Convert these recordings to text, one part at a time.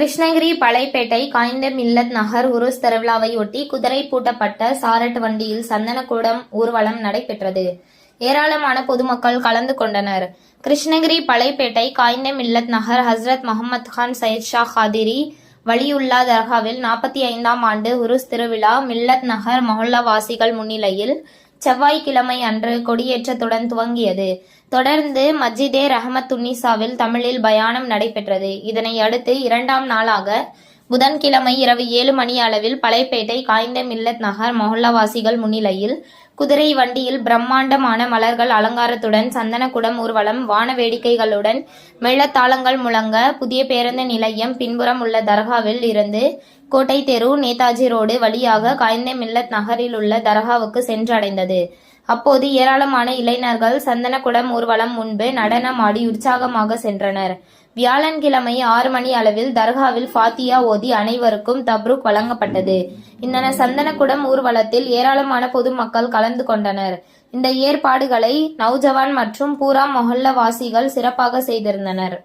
கிருஷ்ணகிரி பழைப்பேட்டை காய்ந்த மில்லத் நகர் உருஸ் திருவிழாவையொட்டி குதிரை பூட்டப்பட்ட சாரட் வண்டியில் சந்தனக்கூடம் ஊர்வலம் நடைபெற்றது. ஏராளமான பொதுமக்கள் கலந்து கொண்டனர். கிருஷ்ணகிரி பழைப்பேட்டை காய்ந்த மில்லத் நகர் ஹஸ்ரத் முகமது கான் சையத் ஷா காதிரி வலியுல்லா தர்காவில் நாற்பத்தி ஐந்தாம் ஆண்டு உருஸ் திருவிழா மில்லத் நகர் மொஹல்லா வாசிகள் முன்னிலையில் செவ்வாய்க்கிழமை அன்று கொடியேற்றத்துடன் துவங்கியது. தொடர்ந்து மஜிதே ரஹமத் துன்னிசாவில் தமிழில் பயானம் நடைபெற்றது. இதனை அடுத்து இரண்டாம் நாளாக புதன்கிழமை இரவு ஏழு மணி அளவில் பழைப்பேட்டை காய்ந்த மில்லத் நகர் மொஹல்லாவாசிகள் முன்னிலையில் குதிரை வண்டியில் பிரம்மாண்டமான மலர்கள் அலங்காரத்துடன் சந்தனக்குடம் ஊர்வலம் வான வேடிக்கைகளுடன் மெள்ளத்தாளங்கள் முழங்க புதிய பேருந்து நிலையம் பின்புறம் உள்ள தர்காவில் இருந்து கோட்டை தெரு நேதாஜி ரோடு வழியாக காய்ந்த மில்லத் நகரில் உள்ள தர்காவுக்கு சென்றடைந்தது. அப்போது ஏராளமான இளைஞர்கள் சந்தனக்குடம் ஊர்வலம் முன்பு நடனமாடி உற்சாகமாக சென்றனர். வியாழன்கிழமை ஆறு மணி அளவில் தர்காவில் ஃபாத்தியா ஓதி அனைவருக்கும் தப்ருக் வழங்கப்பட்டது. இந்த சந்தனக்குடம் ஊர்வலத்தில் ஏராளமான பொதுமக்கள் கலந்து கொண்டனர். இந்த ஏற்பாடுகளை நௌஜவான் மற்றும் பூரா மொஹல்ல வாசிகள் சிறப்பாக செய்திருந்தனர்.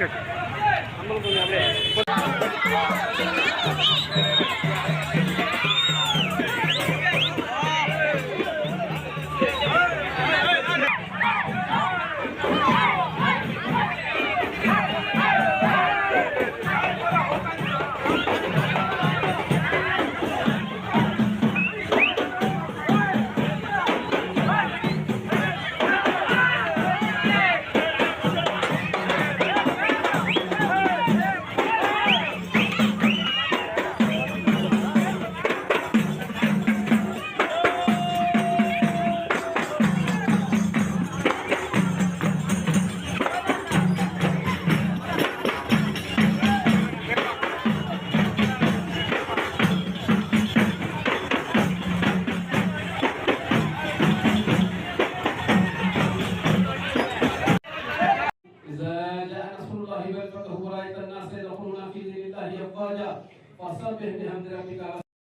நம்மளும் கொஞ்சம் அப்படியே রাইতান নাসে যখন ফি দিল্লাহি আফওয়াজা ফাসাবিহ বিহামদি রাব্বিকা